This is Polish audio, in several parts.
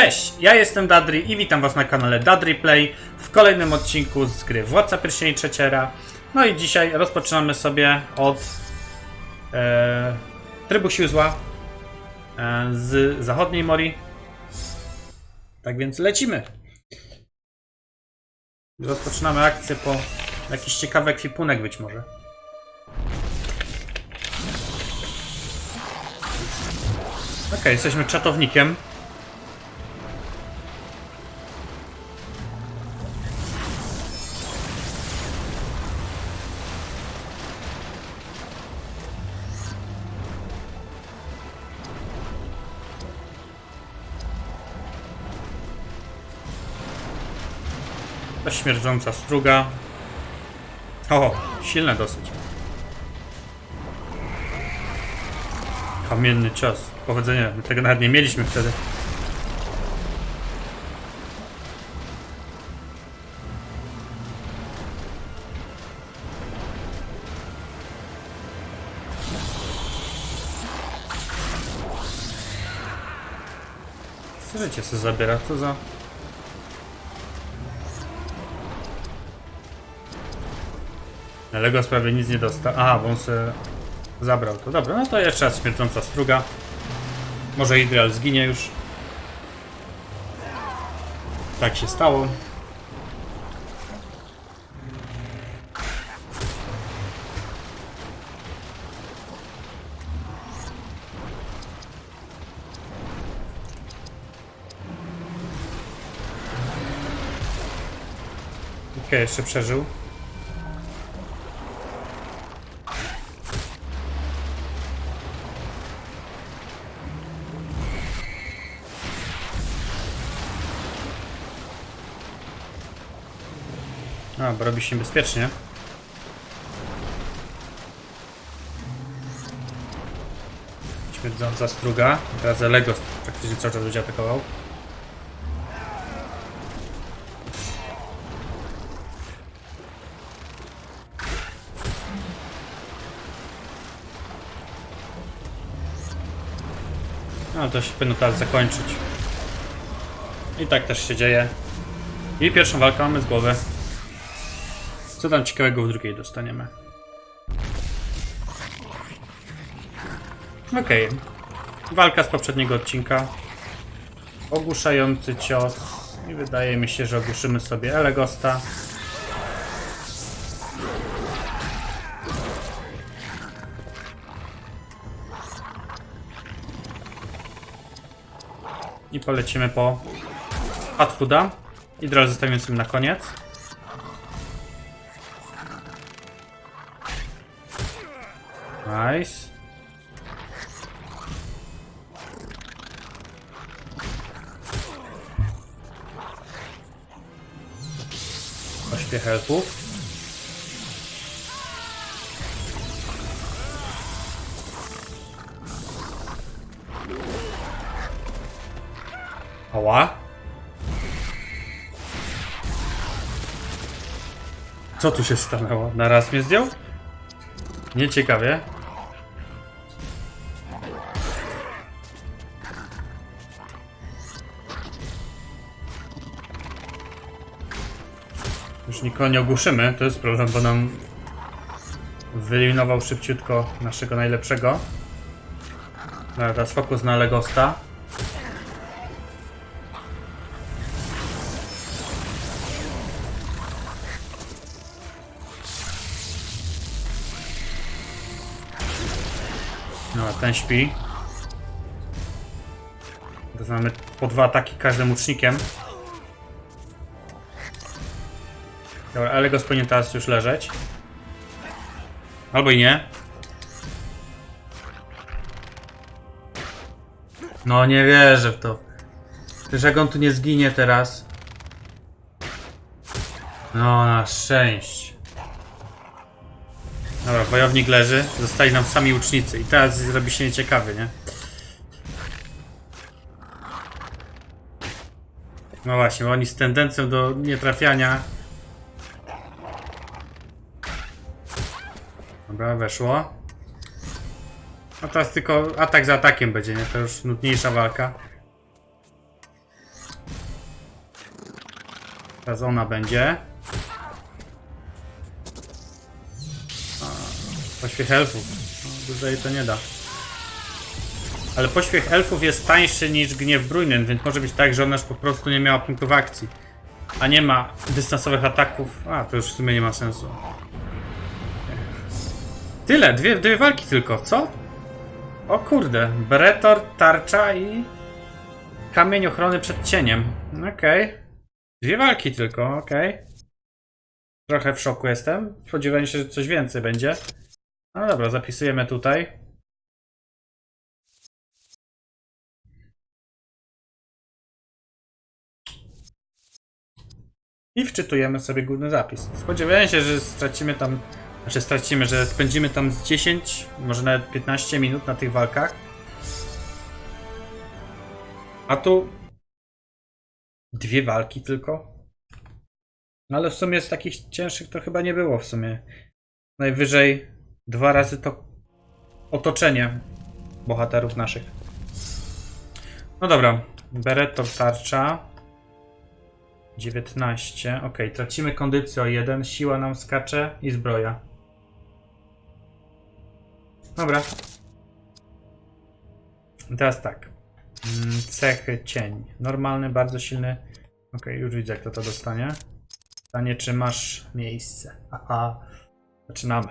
Cześć, ja jestem Dadri i witam was na kanale Dadri Play w kolejnym odcinku z gry Władca Pierścieni Trzeciera. No i dzisiaj rozpoczynamy sobie od e, trybu sił zła e, z zachodniej Mori. Tak więc lecimy. Rozpoczynamy akcję po jakiś ciekawy ekwipunek być może. Okej, jesteśmy czatownikiem. Śmierdząca struga. O, silne dosyć. Kamienny cios. Powodzenia, my tego nawet nie mieliśmy wtedy. Co życie sobie zabiera? Co za... Legos prawie nic nie dostał. Aha, bo on se zabrał to. Dobra, no to jeszcze raz śmierdząca struga. Może Idreal zginie już. Tak się stało. Okej, jeszcze przeżył. Bo robi się niebezpiecznie. Śmierdząca struga. Teraz Legos praktycznie cały czas będzie atakował. No, to się powinno teraz zakończyć. I tak też się dzieje. I pierwszą walkę mamy z głowy. Co tam ciekawego w drugiej dostaniemy? Okej. Walka z poprzedniego odcinka. Ogłuszający cios. I wydaje mi się, że ogłuszymy sobie Elegosta. I polecimy po Hathuda. I teraz zostawimy sobie na koniec. Nice. Ośpiech elfów. Ała. Co tu się stanęło? Na raz mnie zdjął? Nieciekawie. Już nikogo nie ogłuszymy, to jest problem, bo nam wyeliminował szybciutko naszego najlepszego. Dobra, teraz fokus na Legosta. No, ten śpi. Mamy po dwa ataki każdym łucznikiem. Dobra, ale go powinien teraz już leżeć. Albo i nie. No nie wierzę w to. Przecież jak on tu nie zginie teraz. No na szczęście. Dobra, wojownik leży. Zostali nam sami łucznicy. I teraz zrobi się nieciekawy, nie? No właśnie, bo oni z tendencją do nietrafiania. Dobra, weszło. A teraz tylko atak za atakiem będzie, nie? To już nudniejsza walka. Teraz ona będzie. Pośpiech elfów. No, dużo jej to nie da. Ale pośpiech elfów jest tańszy niż gniew Brujnen, więc może być tak, że ona już po prostu nie miała punktów akcji. A nie ma dystansowych ataków. A, to już w sumie nie ma sensu. Tyle, dwie, dwie walki tylko, co? O kurde, Bretor, tarcza i kamień ochrony przed cieniem. Okej. Dwie walki tylko, okej. Trochę w szoku jestem. Spodziewałem się, że coś więcej będzie. No dobra, zapisujemy tutaj. I wczytujemy sobie główny zapis. Spodziewałem się, że stracimy tam, znaczy stracimy, że spędzimy tam z 10, może nawet 15 minut na tych walkach. A tu dwie walki tylko. No ale w sumie z takich cięższych to chyba nie było w sumie. Najwyżej dwa razy to otoczenie bohaterów naszych. No dobra, Beretto tarcza. 19. Ok, tracimy kondycję o 1, siła nam skacze i zbroja. Dobra. Teraz tak. Mm, Cechy cień. Normalny, bardzo silny. Ok, już widzę, kto to dostanie. Pytanie, czy masz miejsce? Aha. Zaczynamy.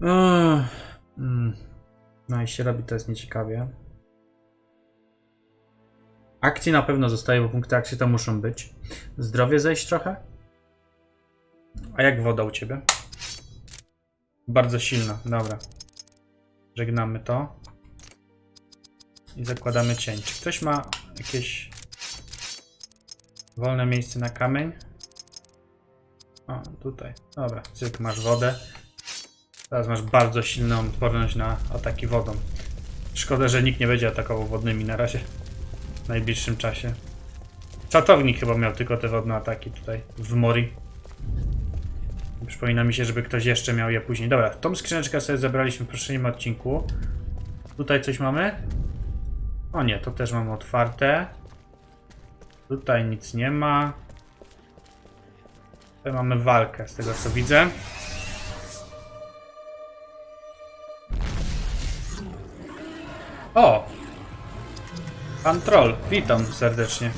Mm. No i się robi, to jest nieciekawie. Akcji na pewno zostaje, bo punkty akcji to muszą być. Zdrowie zejść trochę? A jak woda u ciebie? Bardzo silna, dobra. Żegnamy to. I zakładamy cień. Czy ktoś ma jakieś wolne miejsce na kamień? O, tutaj. Dobra, cyk, masz wodę. Teraz masz bardzo silną odporność na ataki wodą. Szkoda, że nikt nie będzie atakował wodnymi na razie. W najbliższym czasie. Czatownik chyba miał tylko te wodne ataki tutaj w Mori. Przypomina mi się, żeby ktoś jeszcze miał je później. Dobra, tą skrzyneczkę sobie zebraliśmy w poprzednim odcinku. Tutaj coś mamy? O nie, to też mamy otwarte. Tutaj nic nie ma. Tutaj mamy walkę, z tego co widzę. O! Pan Troll, witam serdecznie.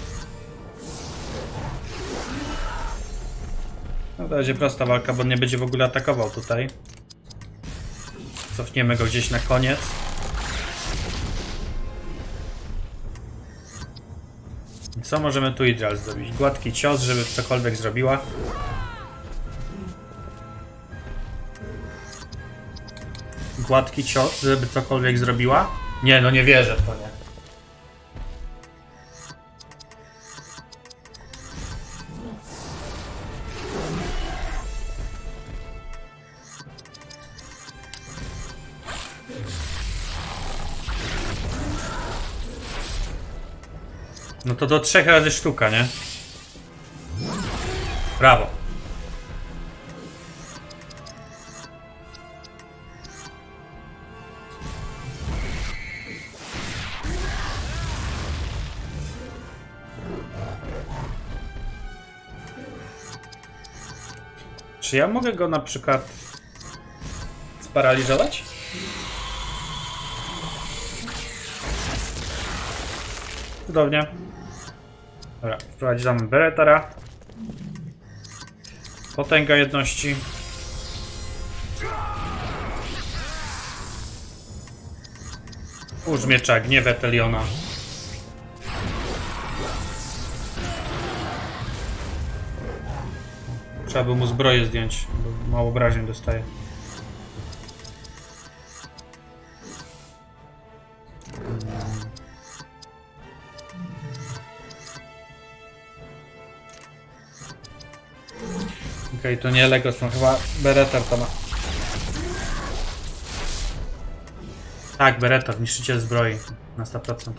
To będzie prosta walka, bo nie będzie w ogóle atakował tutaj. Cofniemy go gdzieś na koniec. Co możemy tu Idral zrobić? Gładki cios, żeby cokolwiek zrobiła. Gładki cios, żeby cokolwiek zrobiła? Nie, no nie wierzę w to, nie. To do trzech razy sztuka, nie? Brawo. Czy ja mogę go na przykład sparaliżować? Cudownie. Dobra, wprowadzamy Beretara. Potęga jedności. Uż miecza, gniew Eteliona. Trzeba by mu zbroję zdjąć, bo mało obrażeń dostaje. Okej, to nie Lego są, chyba Beretar to ma. Tak, Beretar, niszczyciel zbroi na 100%.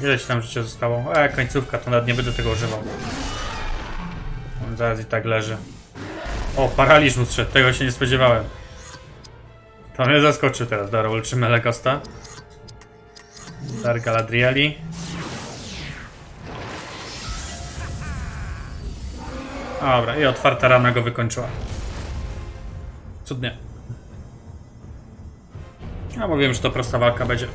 Ileś tam życia zostało? E, końcówka, to nawet nie będę tego używał. On zaraz i tak leży. O, paraliż mu zszedł, tego się nie spodziewałem. To mnie zaskoczył teraz. Dobra, uleczymy Legosta. Dar Galadrieli. Dobra, i otwarta rana go wykończyła. Cudnie. Ja mówiłem, że to prosta walka będzie.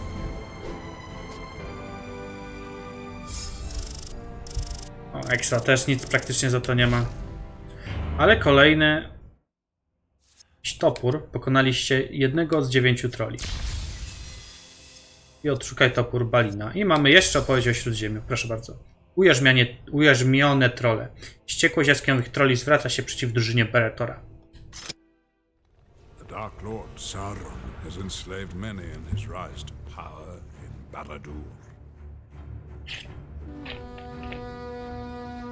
O, ekstra też nic praktycznie za to nie ma. Ale kolejny topór. Pokonaliście jednego z dziewięciu troli. I odszukaj topór Balina. I mamy jeszcze opowieść o Śródziemiu. Proszę bardzo. Ujarzmianie, ujarzmione trole. Wściekłość jaskinowych troli zwraca się przeciw drużynie Beretora. The Dark Lord Sauron has enslaved many in his rise to power in Barad-dûr.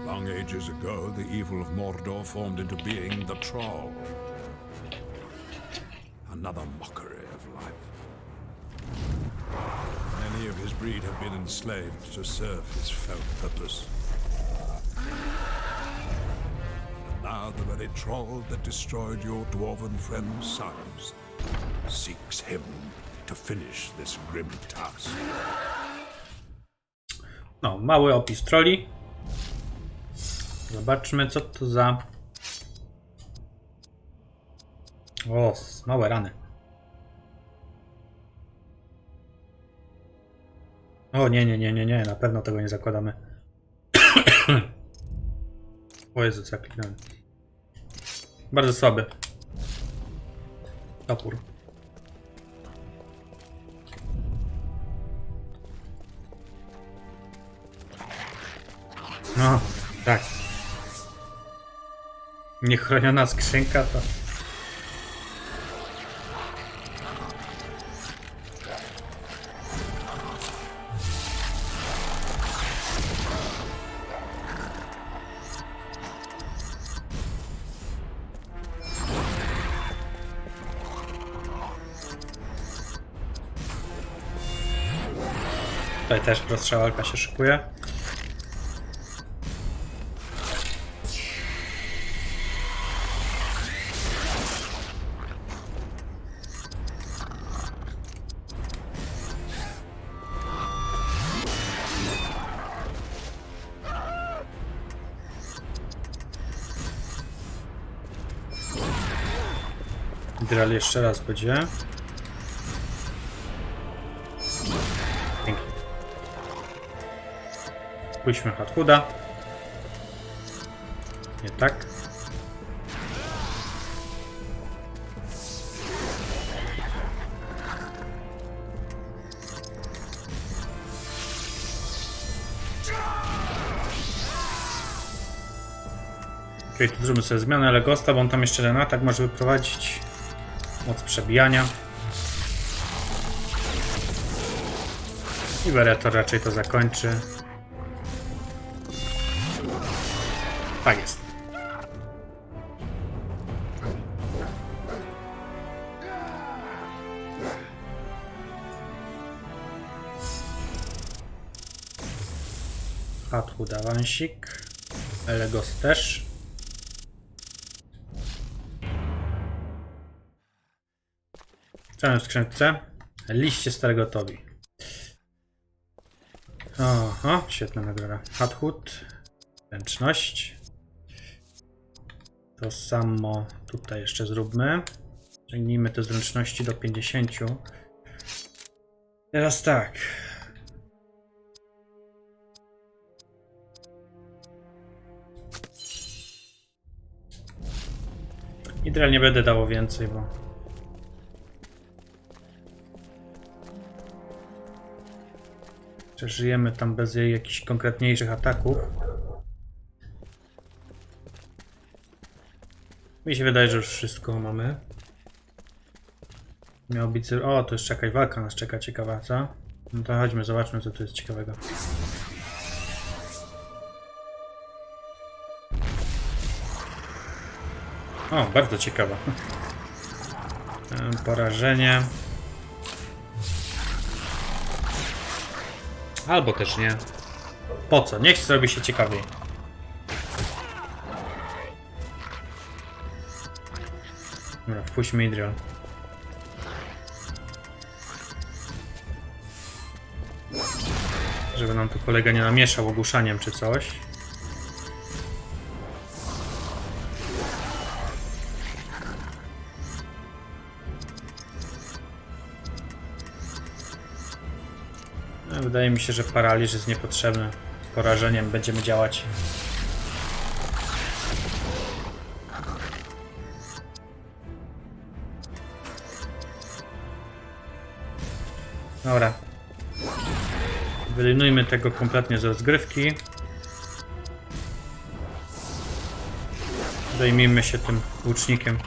Long ages ago, the evil of Mordor formed into being the Troll. Another mockery of life. Many of his breed have been enslaved to serve his fell purpose. And Now the very troll that destroyed your dwarven friend's sons seeks him to finish this grim task. No, mały opis troli. Zobaczmy, co to za. O, małe rany. O, nie, nie, nie, nie, nie, na pewno tego nie zakładamy. o Jezu, co ja kliknąłem. Bardzo słaby. Topór. No, tak. Niechroniona skrzynka to... Tutaj też prostsza walka się szykuje. Dral jeszcze raz będzie. Pięknie. Pójdźmy Hathuda. Nie tak. Okej, tu zróbmy sobie zmianę Legosta, bo on tam jeszcze ten atak może wyprowadzić. Moc przebijania. I Beretor raczej to zakończy. Tak jest. Hathud awansik. Elegos też. Co w skrzynce? Liście starego Tobi. Oho, świetna nagroda. Hathud. Ręczność. To samo tutaj jeszcze zróbmy. Ciągnijmy te zręczności do 50. Teraz tak. Idealnie będę dało więcej, bo Przeżyjemy tam bez jej jakichś konkretniejszych ataków. Mi się wydaje, że już wszystko mamy. Miał być... O, to jeszcze jakaś walka nas czeka ciekawa, co? No to chodźmy, zobaczmy co tu jest ciekawego. O, bardzo ciekawa. Porażenie. Albo też nie. Po co? Niech zrobi się ciekawiej. Dobra, wpuśćmy Idrial. Żeby nam tu kolega nie namieszał ogłuszaniem czy coś. Wydaje mi się, że paraliż jest niepotrzebny. Z porażeniem będziemy działać. Dobra. Wyeliminujmy tego kompletnie ze rozgrywki. Zajmijmy się tym łucznikiem.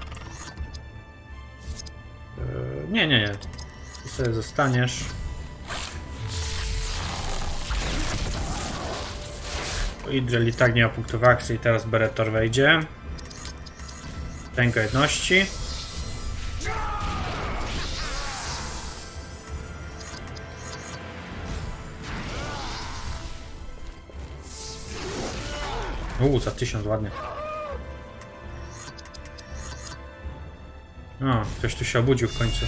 Eee, nie, nie, nie. Ty sobie zostaniesz. Idrel i tak nie ma punktów akcji, teraz Beretor wejdzie. Ręka jedności. Uuu, za tysiąc ładnie. O, ktoś tu się obudził w końcu.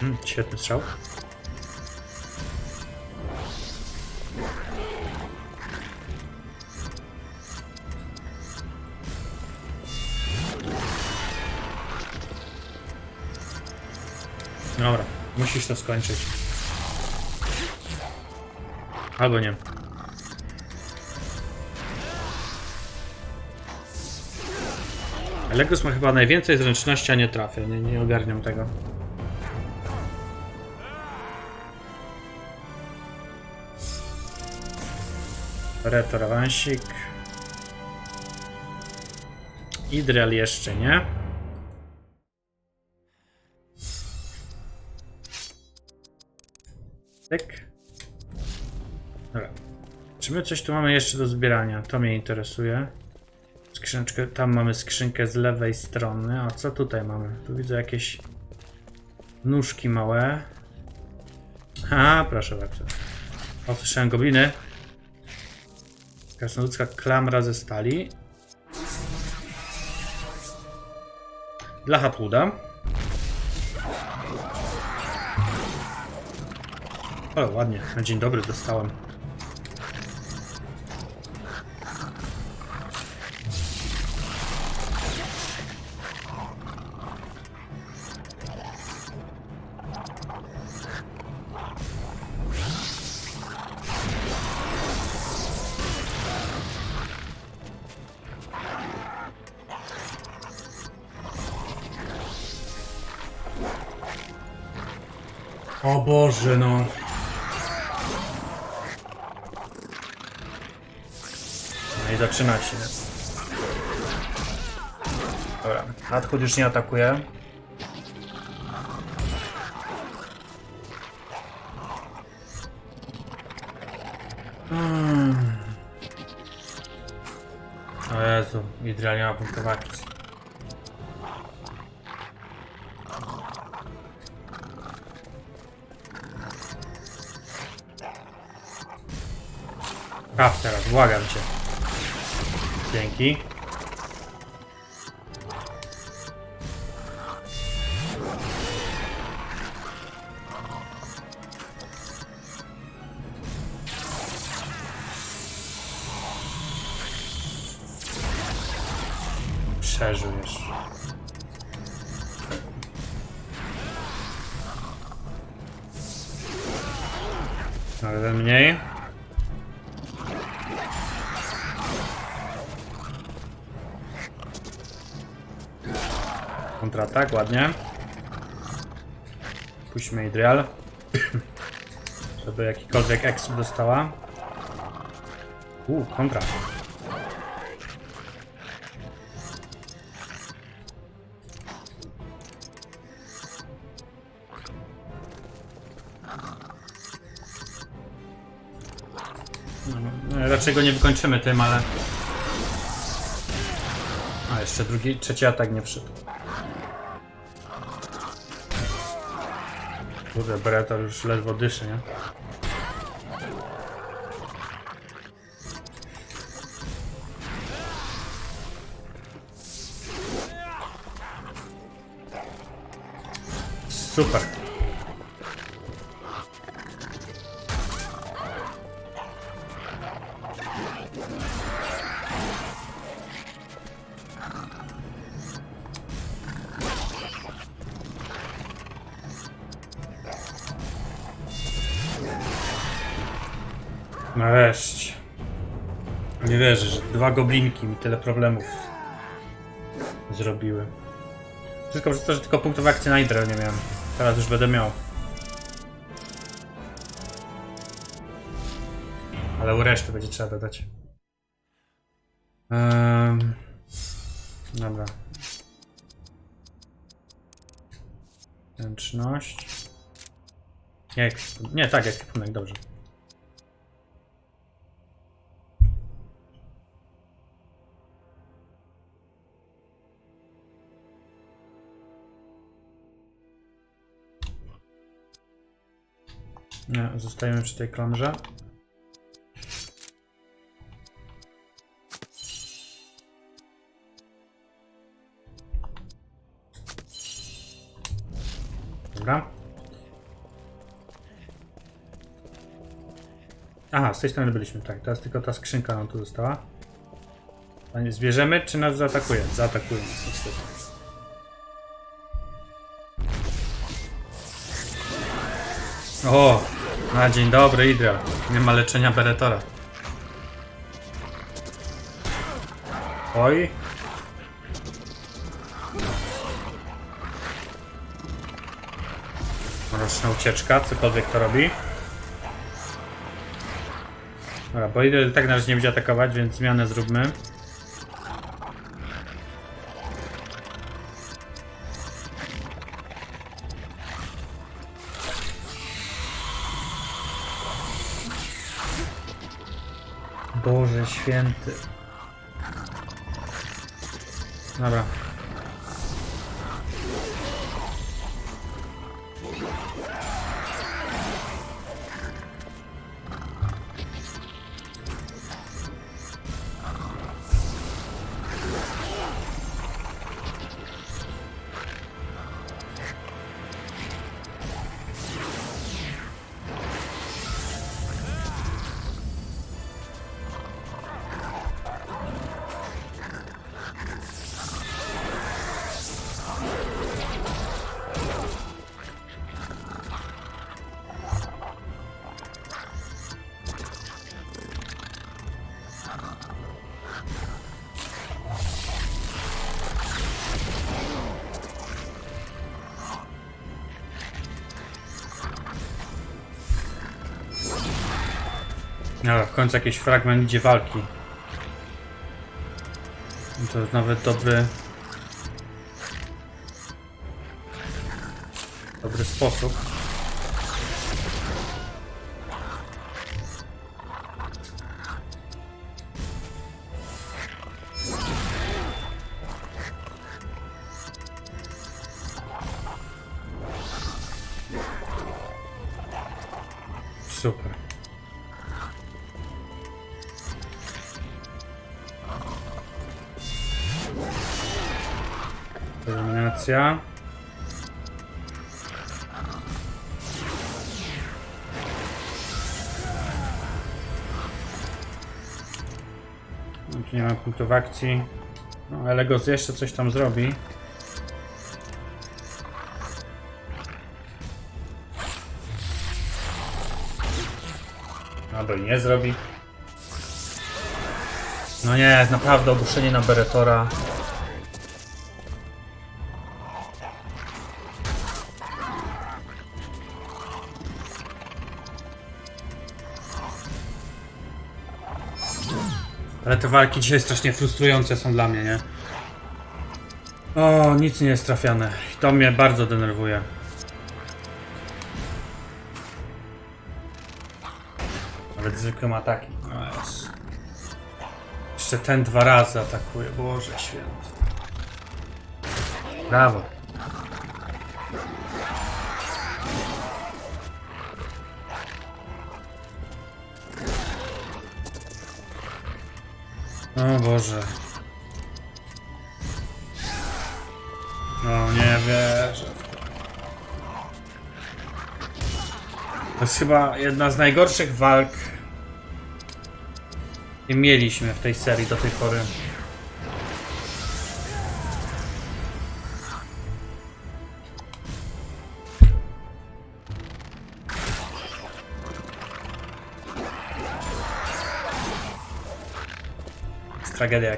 Hmm, świetny strzał. Dobra, musisz to skończyć. Albo nie. Legos ma chyba najwięcej zręczności, a nie trafia. Nie, nie ogarniam tego. Retor awansik. Idrial jeszcze nie. Tyk. Dobra. Czy my coś tu mamy jeszcze do zbierania? To mnie interesuje. Skrzyneczkę, tam mamy skrzynkę z lewej strony. A co tutaj mamy? Tu widzę jakieś nóżki małe. A, proszę bardzo. O, słyszałem gobliny. Krasnoludzka klamra ze stali. Dla Hatwooda. O, ładnie. Na dzień dobry dostałem. O Boże, no. No i zaczyna się. Dobra, nadchód już nie atakuje. Mm. O Jezu, Idria nie ma punktów Dzięki. Przeżyjesz. Ale mniej. Kontratak, ładnie. Puśćmy Idrial. Żeby jakikolwiek exp dostała. Uuu, kontra. No, raczej go nie wykończymy tym, ale... A, jeszcze drugi, trzeci atak nie wszedł. Kurde, Beretor już ledwo dyszy, nie? Super. Dwa goblinki mi tyle problemów zrobiły. Wszystko przez to, że tylko punktów akcji na Hydra nie miałem. Teraz już będę miał. Ale u reszty będzie trzeba dodać. Um, dobra. Zręczność. Nie, nie, tak, ekwipunek, dobrze. Nie, zostajemy przy tej klamrze. Dobra. Aha, z tej strony byliśmy, tak. Teraz tylko ta skrzynka nam tu została. Panie, zbierzemy, czy nas zaatakuje? Zaatakuje nas niestety. O, na dzień dobry, Idra. Nie ma leczenia Beretora. Oj. Roczna ucieczka, cokolwiek to robi. Dobra, bo Idra tak na razie nie będzie atakować, więc zmianę zróbmy. Święty. Dobra. Dobra, w końcu jakiś fragment idzie walki. To jest nawet dobry... Dobry sposób. Super. Eliminacja. No, Tu nie ma punktów akcji. No, ale Legos jeszcze coś tam zrobi. Albo i nie zrobi. No nie, naprawdę ogłuszenie na Beretora. Ale te walki dzisiaj strasznie frustrujące są dla mnie, nie? O, nic nie jest trafiane. To mnie bardzo denerwuje. Nawet zwykłym ataki. Jeszcze ten dwa razy atakuje, Boże święty. Brawo. O Boże. No nie wierzę. To jest chyba jedna z najgorszych walk, jakie mieliśmy w tej serii do tej pory. Jest tragedia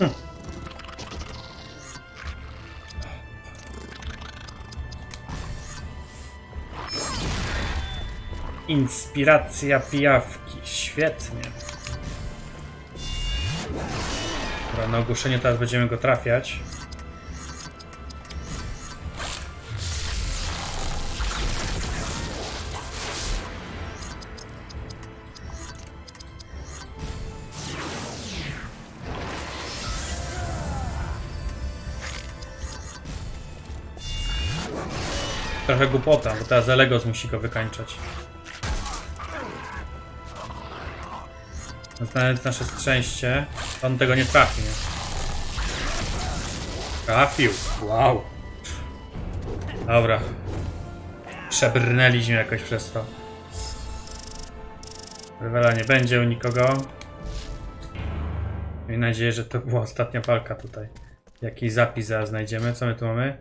Eee... Inspiracja pijawki. Świetnie. Dobra, na ogłoszenie teraz będziemy go trafiać. Trochę głupota, bo teraz Elegos musi go wykańczać. Znając nasze szczęście, on tego nie trafi, nie? Trafił. Wow. Dobra. Przebrnęliśmy jakoś przez to. Rywala nie będzie u nikogo. Miejmy nadzieję, że to była ostatnia walka tutaj. Jakiś zapis zaraz znajdziemy. Co my tu mamy?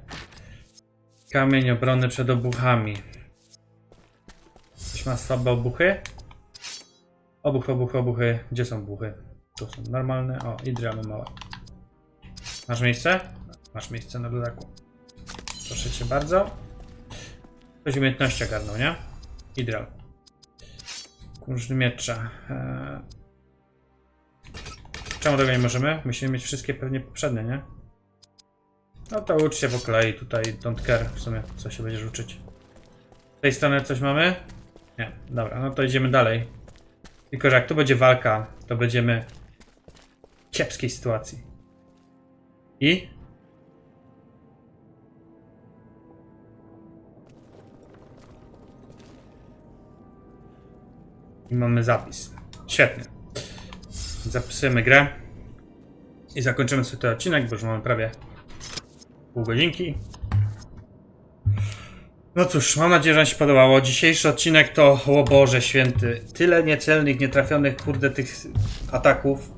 Kamień obrony przed obuchami. Ktoś ma słabe obuchy? Obuchy, obuchy, obuchy. Gdzie są buchy? Tu są normalne. O, i małe. Masz miejsce? Masz miejsce na dodaku. Proszę cię bardzo. Ktoś umiejętności ogarnął, nie? Idral. Kurz miecza. Eee... Czemu tego nie możemy? Musimy mieć wszystkie pewnie poprzednie, nie? No to ucz się po kolei. Tutaj don't care w sumie, co się będziesz uczyć. Z tej strony coś mamy? Nie. Dobra, no to idziemy dalej. Tylko, że jak tu będzie walka, to będziemy w kiepskiej sytuacji. I? I mamy zapis. Świetnie. Zapisujemy grę. I zakończymy sobie ten odcinek, bo już mamy prawie pół godzinki. No cóż, mam nadzieję, że Wam się podobało. Dzisiejszy odcinek to, o Boże święty, tyle niecelnych, nietrafionych, kurde, tych ataków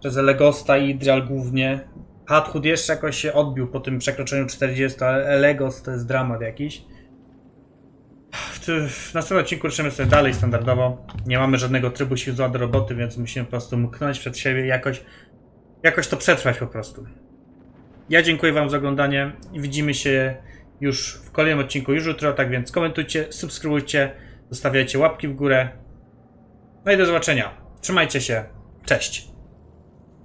przez Elegosta i Idrial głównie. Hadhud jeszcze jakoś się odbił po tym przekroczeniu 40, ale Elegos to jest dramat jakiś. W, w następnym odcinku ruszymy sobie dalej standardowo. Nie mamy żadnego trybu sił zła do roboty, więc musimy po prostu mknąć przed siebie i jakoś, jakoś to przetrwać po prostu. Ja dziękuję Wam za oglądanie i widzimy się już w kolejnym odcinku już jutro, tak więc komentujcie, subskrybujcie, zostawiajcie łapki w górę. No i do zobaczenia. Trzymajcie się. Cześć.